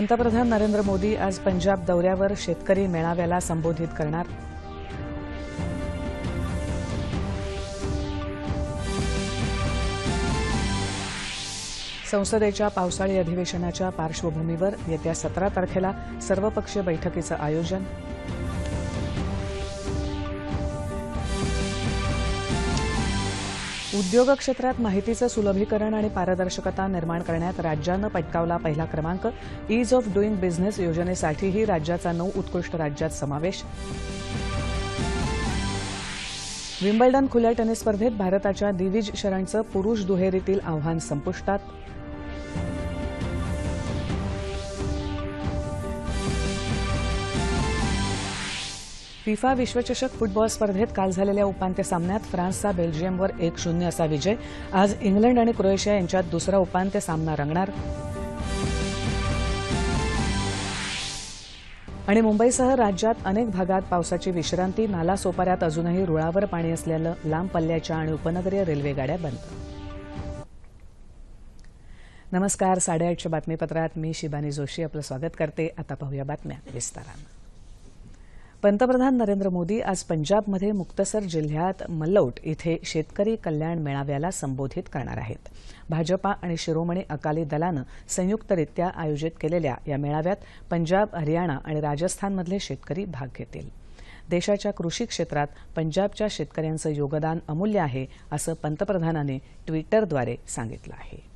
पंतप्रधान नरेंद्र मोदी आज पंजाब दौऱ्यावर शेतकरी मेळाव्याला संबोधित करणार. संसदेच्या पावसाळी अधिवेशनाच्या पार्श्वभूमीवर येत्या सतरा तारखेला सर्वपक्षीय बैठकीचं आयोजन. उद्योग क्षेत्रात माहितीचं सुलभीकरण आणि पारदर्शकता निर्माण करण्यात राज्यानं पटकावला पहिला क्रमांक. ईज ऑफ डुईंग बिझनेस योजनेसाठीही राज्याचा नऊ उत्कृष्ट राज्यात समावेश. विम्बल्डन खुल्या टेनिस स्पर्धेत भारताच्या दिविज शरणचं पुरुष दुहेरीतील आव्हान संपुष्टात. फिफा विश्वचषक फुटबॉल स्पर्धेत काल झालेल्या उपांत्य सामन्यात फ्रान्सचा बेल्जियमवर एक शून्य असा विजय. आज इंग्लंड आणि क्रोएशिया यांच्यात दुसरा उपांत्य सामना रंगणार. आणि मुंबईसह राज्यात अनेक भागात पावसाची विश्रांती नालासोपाऱ्यात अजूनही रुळावर पाणी असलेलं लांब पल्ल्याच्या आणि उपनगरीय रेल्वेगाड्या बंद. नमस्कार साडेआठच्या बातमीपत्रात मी शिबानी जोशी आपलं स्वागत करते. आता पाहूया बातम्या विस्तारानं. पंतप्रधान नरेंद्र मोदी आज पंजाबमध्ये मुक्तसर जिल्ह्यात मल्लौट इथे शेतकरी कल्याण मेळाव्याला संबोधित करणार आहेत. भाजपा आणि शिरोमणी अकाली दलानं संयुक्तरित्या आयोजित केलेल्या या मेळाव्यात पंजाब हरियाणा आणि राजस्थानमधले शेतकरी भाग घेतील. देशाच्या कृषी क्षेत्रात पंजाबच्या शेतकऱ्यांचं योगदान अमूल्य आहे असं पंतप्रधानांनी ट्विटरद्वारे सांगितलं आहे.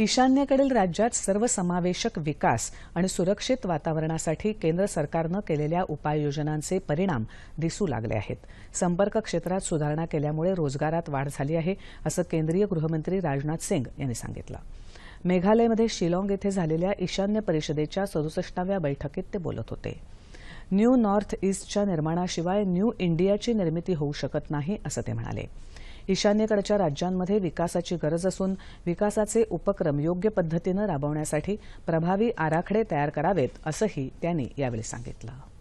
ईशान्येकडील राज्यात सर्वसमावेशक विकास आणि सुरक्षित वातावरणासाठी केंद्र सरकारनं केलेल्या उपाययोजनांचे परिणाम दिसू लागले आहेत. संपर्क क्षेत्रात सुधारणा केल्यामुळे रोजगारात वाढ झाली आहे असं केंद्रीय गृहमंत्री राजनाथ सिंग यांनी सांगितलं. मेघालयमध्ये शिलाँग येथे झालेल्या ईशान्य परिषदेच्या सदुसष्टाव्या बैठकीत ते बोलत होते. न्यू नॉर्थ ईस्टच्या निर्माणाशिवाय न्यू इंडियाची निर्मिती होऊ शकत नाही असं ते म्हणाले. ईशान्येकडच्या राज्यांमध्ये विकासाची गरज असून विकासाचे उपक्रम योग्य पद्धतीनं राबवण्यासाठी प्रभावी आराखडे तयार करावेत असंही त्यांनी यावेळी सांगितलं.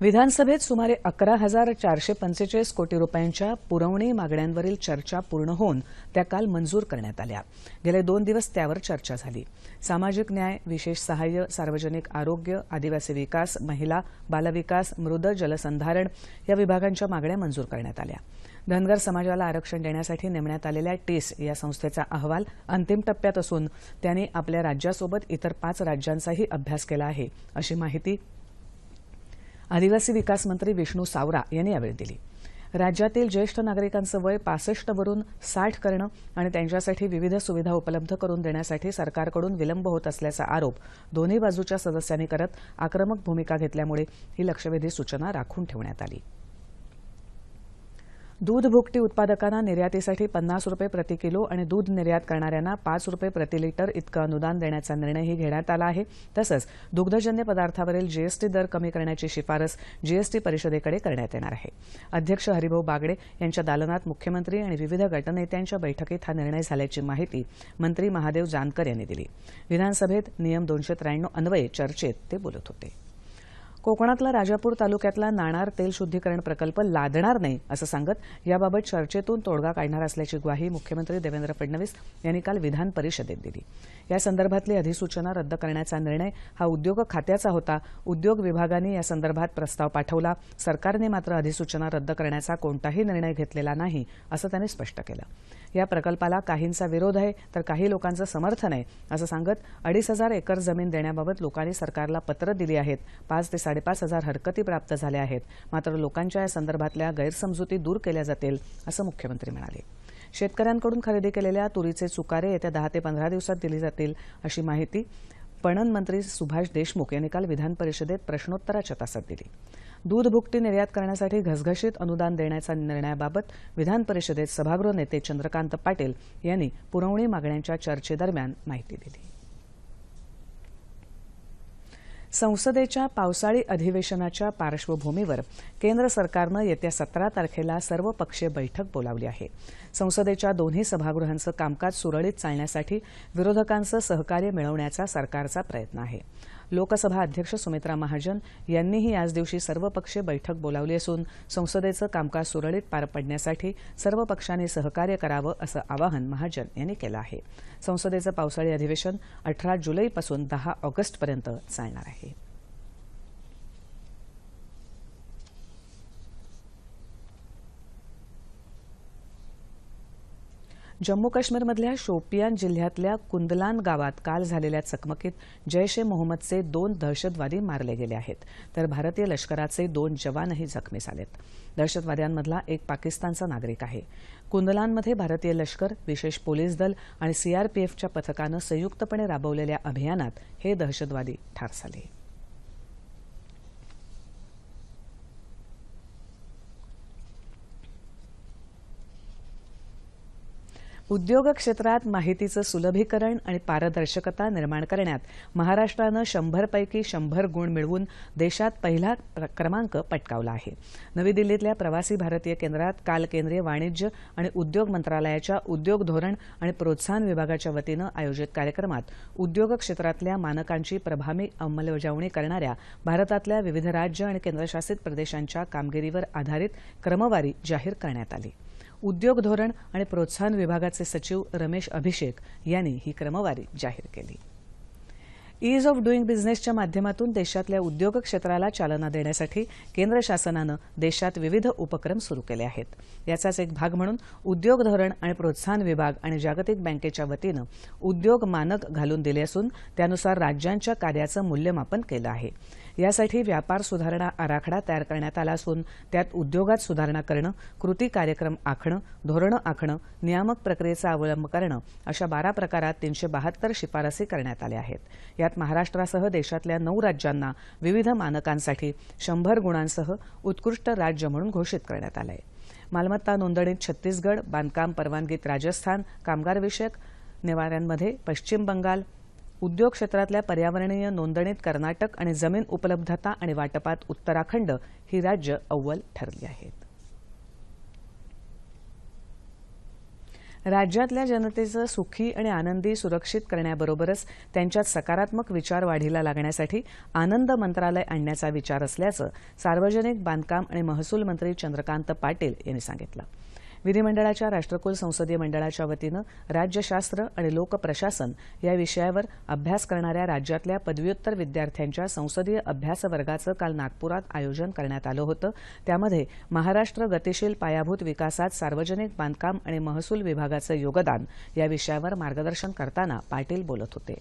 विधानसभेत सुमारे अकरा हजार चारशे पंचेचाळीस कोटी रुपयांच्या पुरवणी मागण्यांवरील चर्चा पूर्ण होऊन त्या काल मंजूर करण्यात आल्या. गेले दोन दिवस त्यावर चर्चा झाली. सामाजिक न्याय विशेष सहाय्य सार्वजनिक आरोग्य आदिवासी विकास महिला बालविकास मृद जलसंधारण या विभागांच्या मागण्या मंजूर करण्यात आल्या. धनगर समाजाला आरक्षण देण्यासाठी नेमण्यात आलेल्या टीस या संस्थेचा अहवाल अंतिम टप्प्यात असून त्यांनी आपल्या राज्यासोबत इतर पाच राज्यांचाही अभ्यास केला आहे अशी माहिती आदिवासी विकास मंत्री विष्णू सावरा यांनी यावेळी दिली. राज्यातील ज्येष्ठ नागरिकांचं वय पासष्टवरून साठ करणं आणि त्यांच्यासाठी विविध सुविधा उपलब्ध करून देण्यासाठी सरकारकडून विलंब होत असल्याचा आरोप दोन्ही बाजूच्या सदस्यांनी करत आक्रमक भूमिका घेतल्यामुळे ही लक्षवेधी सूचना राखून ठेवण्यात आली. दूध भुकटी उत्पादकांना निर्यातीसाठी पन्नास रुपये प्रति किलो आणि दूध निर्यात करणाऱ्यांना पाच रुपये प्रति लिटर इतकं अनुदान देण्याचा निर्णयही घेण्यात आला आहे. तसंच दुग्धजन्य पदार्थावरील जीएसटी दर कमी करण्याची शिफारस जीएसटी परिषदेकडे करण्यात येणार आहे. अध्यक्ष हरिभाऊ बागडे यांच्या दालनात मुख्यमंत्री आणि विविध गटनेत्यांच्या बैठकीत हा निर्णय झाल्याची माहिती मंत्री महादेव जानकर यांनी दिली. विधानसभेत नियम दोनशे त्र्याण्णव अन्वये चर्चेत ते बोलत होते. कोकणातला राजापूर तालुक्यातला नाणार तेल शुद्धीकरण प्रकल्प लादणार नाही असं सांगत याबाबत चर्चेतून तोडगा काढणार असल्याची ग्वाही मुख्यमंत्री देवेंद्र फडणवीस यांनी काल विधान परिषदेत दिली. या संदर्भातली अधिसूचना रद्द करण्याचा निर्णय हा उद्योग खात्याचा होता. उद्योग विभागाने या संदर्भात प्रस्ताव पाठवला. सरकारने मात्र अधिसूचना रद्द करण्याचा कोणताही निर्णय घेतलेला नाही असं त्यांनी स्पष्ट केलं. या प्रकल्पाला काहींचा विरोध आहे तर काही लोकांचं समर्थन आहे असं सांगत अडीच हजार एकर जमीन देण्याबाबत लोकांनी सरकारला पत्र दिली आहेत. पाच ते साडेपाच हजार हरकती प्राप्त झाल्या आहेत. मात्र लोकांच्या या संदर्भातल्या गैरसमजुती दूर केल्या जातील असं मुख्यमंत्री म्हणाले. शेतकऱ्यांकडून खरेदी केलेल्या तुरीचे चुकारे येत्या दहा ते पंधरा दिवसात दिली जातील अशी माहिती पणन मंत्री सुभाष देशमुख यांनी काल विधान परिषदेत प्रश्नोत्तराच्या तासात दिली. दूध भुकटी निर्यात करण्यासाठी घसघशीत अनुदान देण्याच्या निर्णयाबाबत विधान परिषदेत सभागृह नेते चंद्रकांत पाटील यांनी पुरवणी मागण्यांच्या चर्चेदरम्यान माहिती दिली. संसदेच्या पावसाळी अधिवेशनाच्या पार्श्वभूमीवर केंद्र सरकारनं येत्या सतरा तारखेला सर्वपक्षीय बैठक बोलावली आहे. संसदेच्या दोन्ही सभागृहांचं कामकाज सुरळीत चालण्यासाठी विरोधकांचं सहकार्य मिळवण्याचा सरकारचा प्रयत्न आहे. लोकसभा अध्यक्ष सुमित्रा महाजन यांनीही याच दिवशी सर्वपक्षीय बैठक बोलावली असून संसदेचं कामकाज सुरळीत पार पडण्यासाठी सर्व पक्षांनी सहकार्य करावं असं आवाहन महाजन यांनी केलं आहे. संसदेचं पावसाळी अधिवेशन अठरा जुलैपासून दहा ऑगस्टपर्यंत चालणार आहे. जम्मू काश्मीरमधल्या शोपियान जिल्ह्यातल्या कुंदलान गावात काल झालेल्या चकमकीत जैश ए मोहम्मदचे दोन दहशतवादी मारले गेले आहेत. तर भारतीय लष्कराचे दोन जवानही जखमी झालेत. दहशतवाद्यांमधला एक पाकिस्तानचा नागरिक आहे. कुंदलानमध्ये भारतीय लष्कर विशेष पोलीस दल आणि सीआरपीएफच्या पथकानं संयुक्तपणे राबवलेल्या अभियानात हे दहशतवादी ठार झाले. उद्योग क्षेत्रात माहितीचं सुलभीकरण आणि पारदर्शकता निर्माण करण्यात महाराष्ट्रानं शंभरपैकी शंभर गुण मिळवून देशात पहिला क्रमांक पटकावला आहे. नवी दिल्लीतल्या प्रवासी भारतीय केंद्रात काल केंद्रीय वाणिज्य आणि उद्योग मंत्रालयाच्या उद्योग धोरण आणि प्रोत्साहन विभागाच्या वतीनं आयोजित कार्यक्रमात उद्योग क्षेत्रातल्या मानकांची प्रभावी अंमलबजावणी करणाऱ्या भारतातल्या विविध राज्य आणि केंद्रशासित प्रदेशांच्या कामगिरीवर आधारित क्रमवारी जाहीर करण्यात आली. उद्योग धोरण आणि प्रोत्साहन विभागाचे सचिव रमेश अभिषेक यांनी ही क्रमवारी जाहीर केली. ईज ऑफ डुईंग बिझनेसच्या माध्यमातून देशातल्या उद्योग क्षेत्राला चालना देण्यासाठी केंद्र शासनानं देशात विविध उपक्रम सुरू केले आहेत. याचाच एक भाग म्हणून उद्योग धोरण आणि प्रोत्साहन विभाग आणि जागतिक बँकेच्या वतीनं उद्योग मानक घालून दिले असून त्यानुसार राज्यांच्या कार्याचं मूल्यमापन केलं आहे. यासाठी व्यापार सुधारणा आराखडा तयार करण्यात आला असून त्यात उद्योगात सुधारणा करणं कृती कार्यक्रम आखणं धोरणं आखणं नियामक प्रक्रियेचा अवलंब करणं अशा बारा प्रकारात तीनशे बहात्तर शिफारसी करण्यात आल्या आहेत. यात महाराष्ट्रासह देशातल्या नऊ राज्यांना विविध मानकांसाठी शंभर गुणांसह उत्कृष्ट राज्य म्हणून घोषित करण्यात आलं आहे मालमत्ता नोंदणीत छत्तीसगड बांधकाम परवानगीत राजस्थान कामगारविषयक निवाऱ्यांमध्ये पश्चिम बंगाल उद्योग क्षेत्रातल्या पर्यावरणीय नोंदणीत कर्नाटक आणि जमीन उपलब्धता आणि वाटपात उत्तराखंड ही राज्य अव्वल ठरली आहेत. राज्यातल्या जनतेचं सुखी आणि आनंदी सुरक्षित करण्याबरोबरच त्यांच्यात सकारात्मक विचार वाढीला लागण्यासाठी आनंद मंत्रालय आणण्याचा विचार असल्याचं सार्वजनिक बांधकाम आणि महसूल मंत्री चंद्रकांत पाटील यांनी सांगितलं. विधिमंडळाच्या राष्ट्रकुल संसदीय मंडळाच्या वतीनं राज्यशास्त्र आणि लोकप्रशासन या विषयावर अभ्यास करणाऱ्या राज्यातल्या पदव्युत्तर विद्यार्थ्यांच्या संसदीय अभ्यास वर्गाचं काल नागपुरात आयोजन करण्यात आलं होतं. त्यामध्ये महाराष्ट्र गतिशील पायाभूत विकासात सार्वजनिक बांधकाम आणि महसूल विभागाचं योगदान या विषयावर मार्गदर्शन करताना पाटील बोलत होते.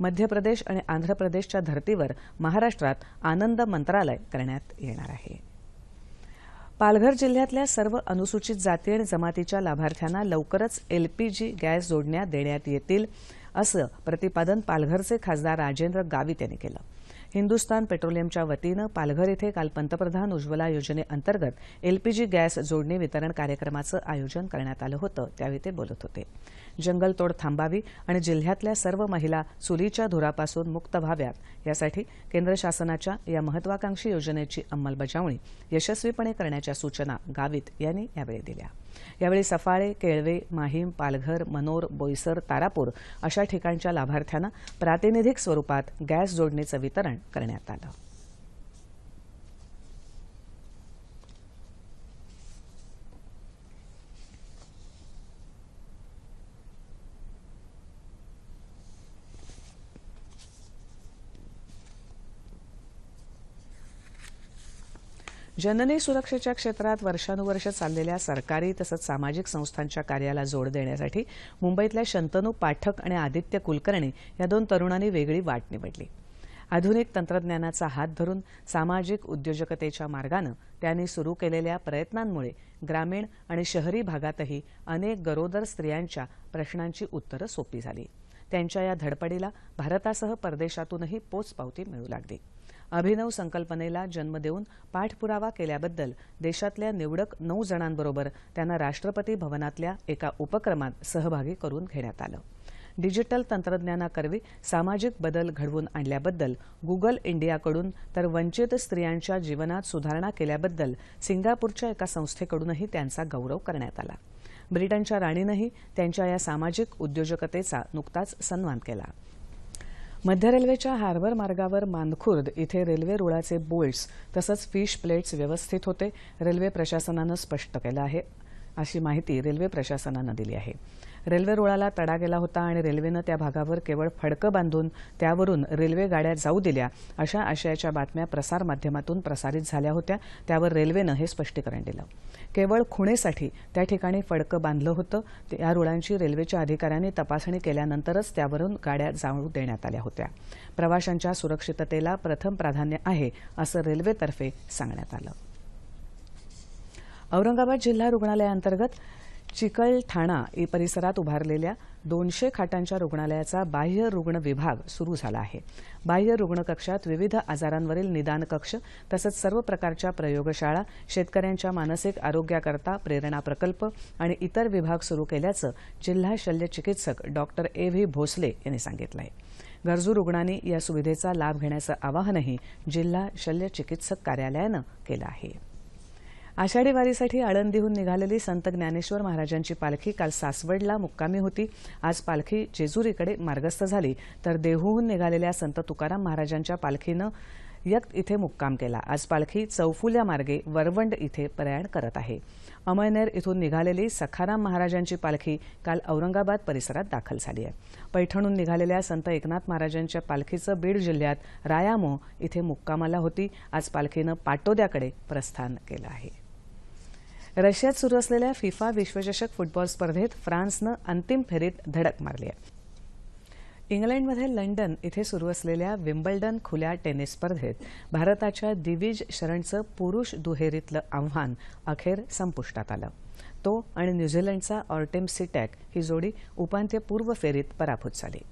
मध्य प्रदेश आणि आंध्र प्रदेशच्या धर्तीवर महाराष्ट्रात आनंद मंत्रालय करण्यात येणार आहे. पालघर जिल्ह्यातल्या सर्व अनुसूचित जाती आणि जमातीच्या लाभार्थ्यांना लवकरच एलपीजी गॅस जोडण्या देण्यात येतील असं प्रतिपादन पालघरचे खासदार राजेंद्र गावित यांनी केलं. हिंदुस्तान पेट्रोलियमच्या वतीनं पालघर इथं काल पंतप्रधान उज्ज्वला योजनेअंतर्गत एलपीजी गॅस जोडणी वितरण कार्यक्रमाचं आयोजन करण्यात आलं होतं त्यावेळी ते बोलत होते. जंगलतोड थांबावी आणि जिल्ह्यातल्या सर्व महिला चुलीच्या धुरापासून मुक्त व्हाव्यात. यासाठी केंद्र शासनाच्या या महत्वाकांक्षी योजनेची अंमलबजावणी यशस्वीपणे करण्याच्या सूचना गावित यांनी यावेळी दिल्या. यावेळी सफाळे केळवे माहीम पालघर मनोर बोईसर तारापूर अशा ठिकाणच्या लाभार्थ्यांना प्रातिनिधिक स्वरूपात गॅस जोडणीचं वितरण करण्यात आलं. जननी सुरक्षेच्या क्षेत्रात वर्षानुवर्ष चाललेल्या सरकारी तसंच सामाजिक संस्थांच्या कार्याला जोड देण्यासाठी मुंबईतल्या शंतनू पाठक आणि आदित्य कुलकर्णी या दोन तरुणांनी वेगळी वाट निवडली. आधुनिक तंत्रज्ञानाचा हात धरून सामाजिक उद्योजकतेच्या मार्गानं त्यांनी सुरू केलेल्या प्रयत्नांमुळे ग्रामीण आणि शहरी भागातही अनेक गरोदर स्त्रियांच्या प्रश्नांची उत्तरं सोपी झाली. त्यांच्या या धडपडीला भारतासह परदेशातूनही पोचपावती मिळू लागली. अभिनव संकल्पनेला जन्म देऊन पाठपुरावा केल्याबद्दल देशातल्या निवडक नऊ जणांबरोबर त्यांना राष्ट्रपती भवनातल्या एका उपक्रमात सहभागी करून घेण्यात आलं. डिजिटल तंत्रज्ञानाकरवी सामाजिक बदल घडवून आणल्याबद्दल गुगल इंडियाकडून तर वंचित स्त्रियांच्या जीवनात सुधारणा केल्याबद्दल सिंगापूरच्या एका संस्थेकडूनही त्यांचा गौरव करण्यात आला. ब्रिटनच्या राणीनंही त्यांच्या या सामाजिक उद्योजकतेचा नुकताच सन्मान केला. मध्य रेल्वेच्या हार्बर मार्गावर मानखुर्द इथे रेल्वे रुळाचे बोल्ट्स तसंच फिश प्लेट्स व्यवस्थित होते. रेल्वे प्रशासनानं स्पष्ट केलं आहे. अशी माहिती रेल्वे प्रशासनानं दिली आहे. रेल्वे रुळाला तडा गेला होता आणि रेल्वेनं त्या भागावर केवळ फडकं बांधून त्यावरून रेल्वे गाड्या जाऊ दिल्या अशा आशयाच्या बातम्या प्रसारमाध्यमातून प्रसारित झाल्या होत्या. त्यावर रेल्वेनं हे स्पष्टीकरण दिलं. केवळ खुणेसाठी त्या ठिकाणी फडकं बांधलं होतं. या रुळांची रेल्वेच्या अधिकाऱ्यांनी तपासणी केल्यानंतरच त्यावरून गाड्या जाऊ देण्यात आल्या होत्या. प्रवाशांच्या सुरक्षिततेला प्रथम प्राधान्य आहे असं रेल्वेतर्फे सांगण्यात आलं. औरंगाबाद जिल्हा रुग्णालयाअंतर्गत चिकलठाणा परिसरात उभारलेल्या दोनशे खाटांच्या रुग्णालयाचा बाह्य रुग्ण विभाग सुरू झाला आहे. बाह्य रुग्ण कक्षात विविध आजारांवरील निदान कक्ष तसंच सर्व प्रकारच्या प्रयोगशाळा शेतकऱ्यांच्या मानसिक आरोग्याकरता प्रेरणा प्रकल्प आणि इतर विभाग सुरू केल्याचं जिल्हा शल्य चिकित्सक डॉक्टर ए व्ही भोसले यांनी सांगितलं आहे गरजू रुग्णांनी या सुविधेचा लाभ घेण्याचं आवाहनही जिल्हा शल्य चिकित्सक कार्यालयानं केलं आहे. आषाढी वारीसाठी आळंदीहून निघालेली संत ज्ञानेश्वर महाराजांची पालखी काल सासवडला मुक्कामी होती. आज पालखी जेजुरीकडे मार्गस्थ झाली. तर देहूहून निघालेल्या संत तुकाराम महाराजांच्या पालखीनं यक्त इथे मुक्काम केला. आज पालखी चौफुल्या मार्गे वरवंड इथे प्रयाण करत आहे. अमळनेर इथून निघालेली सखाराम महाराजांची पालखी काल औरंगाबाद परिसरात दाखल झाली आहे. पैठणहून निघालेल्या संत एकनाथ महाराजांच्या पालखीचं बीड जिल्ह्यात रायामो इथे मुक्कामाला होती. आज पालखीनं पाटोद्याकडे प्रस्थान केलं आहे. रशियात सुरू असलेल्या फिफा विश्वचषक फुटबॉल स्पर्धेत फ्रान्सनं अंतिम फेरीत धडक मारली आहे. इंग्लंडमध्ये लंडन इथे सुरू असलेल्या विम्बल्डन खुल्या टेनिस स्पर्धेत भारताच्या दिविज शरणचं पुरुष दुहेरीतलं आव्हान अखेर संपुष्टात आलं. तो आणि न्यूझीलंडचा ऑर्टेम सिटॅक ही जोडी उपांत्यपूर्व फेरीत पराभूत झाली.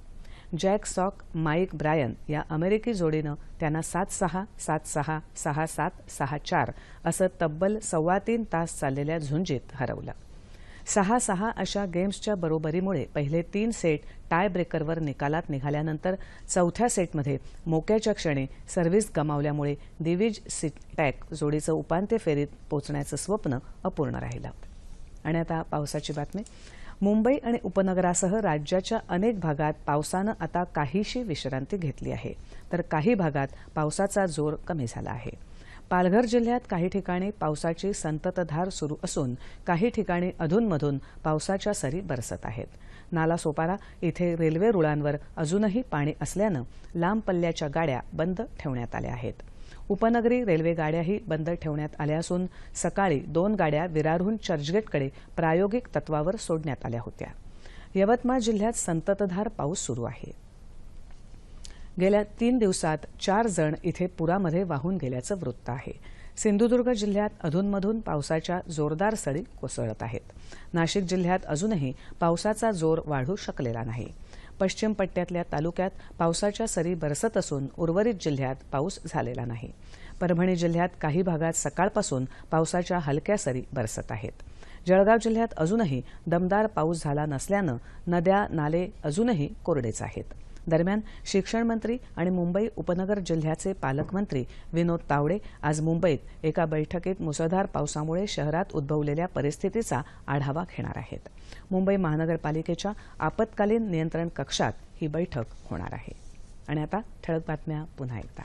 जॅक सॉक माईक ब्रायन या अमेरिकी जोडीनं त्यांना सात सहा सात सहा सहा सात सहा चार असं तब्बल सव्वा तीन तास चाललेल्या झुंजीत हरवलं. सहा सहा अशा गेम्सच्या बरोबरीमुळे पहिले तीन सेट टाय ब्रेकरवर निकालात निघाल्यानंतर चौथ्या सेटमध्ये मोक्याच्या क्षणी सर्व्हिस गमावल्यामुळे दिविज सिटॅक जोडीचं उपांत्य फेरीत पोचण्याचं स्वप्न अपूर्ण राहिलं. आणि आता पावसाची बातमी. मुंबई आणि उपनगरासह राज्याच्या अनेक भागात पावसानं आता काहीशी विश्रांती घेतली आहे. तर काही भागात पावसाचा जोर कमी झाला आहे. पालघर जिल्ह्यात काही ठिकाणी पावसाची संततधार सुरू असून काही ठिकाणी अधूनमधून पावसाच्या सरी बरसत आहेत. नालासोपारा इथे रेल्वे रुळांवर अजूनही पाणी असल्यानं लांब पल्ल्याच्या गाड्या बंद ठेवण्यात आल्या आहेत. उपनगरी रेल्वे गाड्याही बंद ठेवण्यात आल्या असून सकाळी दोन गाड्या विरारहून चर्चगेटकडे प्रायोगिक तत्वावर सोडण्यात आल्या होत्या. यवतमाळ जिल्ह्यात संततधार पाऊस सुरू आहे. गेल्या तीन दिवसात चार जण इथे पुरामध्ये वाहून गेल्याचं वृत्त आहे. सिंधुदुर्ग जिल्ह्यात अधूनमधून पावसाच्या जोरदार सरी कोसळत आहेत. नाशिक जिल्ह्यात अजूनही पावसाचा जोर वाढू शकलेला नाही. पश्चिम पट्ट्यातल्या तालुक्यात पावसाच्या सरी बरसत असून उर्वरित जिल्ह्यात पाऊस झालेला नाही. परभणी जिल्ह्यात काही भागात सकाळपासून पावसाच्या हलक्या सरी बरसत आहेत. जळगाव जिल्ह्यात अजूनही दमदार पाऊस झाला नसल्यानं नद्या नाले अजूनही कोरडेच आहेत. दरम्यान शिक्षण मंत्री आणि मुंबई उपनगर जिल्ह्याचे पालकमंत्री विनोद तावडे आज मुंबईत एका बैठकीत मुसळधार पावसामुळे शहरात उद्भवलेल्या परिस्थितीचा आढावा घेणार आहेत. मुंबई महानगरपालिकेच्या आपत्कालीन नियंत्रण कक्षात ही बैठक होणार आहे. आणि आता ठळक बातम्या पुन्हा एकदा.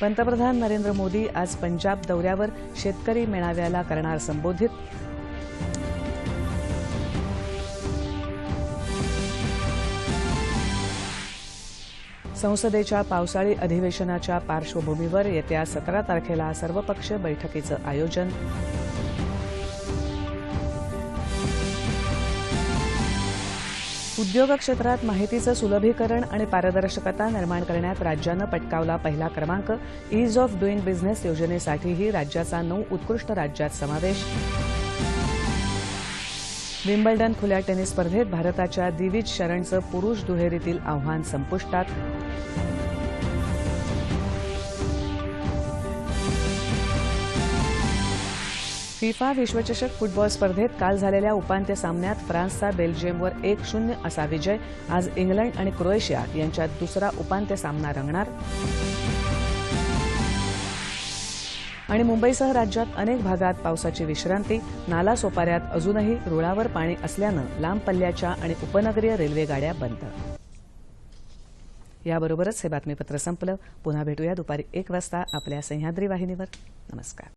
पंतप्रधान नरेंद्र मोदी आज पंजाब दौऱ्यावर शेतकरी मेळाव्याला करणार संबोधित संसदेच्या पावसाळी अधिवेशनाच्या पार्श्वभूमीवर येत्या सतरा तारखेला सर्वपक्षीय बैठकीचं आयोजन. उद्योग क्षेत्रात माहितीचं सुलभीकरण आणि पारदर्शकता निर्माण करण्यात राज्यानं पटकावला पहिला क्रमांक ईज ऑफ डुईंग बिझनेस योजनेसाठीही राज्याचा नऊ उत्कृष्ट राज्यात समावेश. विम्बल्डन खुल्या टेनिस स्पर्धेत भारताच्या दिविज शरणचं पुरुष दुहेरीतील आव्हान संपुष्टात. फिफा विश्वचषक फुटबॉल स्पर्धेत काल झालेल्या उपांत्य सामन्यात फ्रान्सचा बेल्जियमवर एक शून्य असा विजय. आज इंग्लंड आणि क्रोएशिया यांच्यात दुसरा उपांत्य सामना रंगणार. आणि मुंबईसह राज्यात अनेक भागात पावसाची विश्रांती. नाला सोपाऱ्यात अजूनही रुळावर पाणी असल्यानं लांब पल्ल्याच्या आणि उपनगरीय रेल्वेगाड्या बंद. याबरोबरच हे बातमीपत्र संपलं. पुन्हा भेटूया दुपारी एक वाजता आपल्या सह्याद्री वाहिनीवर. नमस्कार.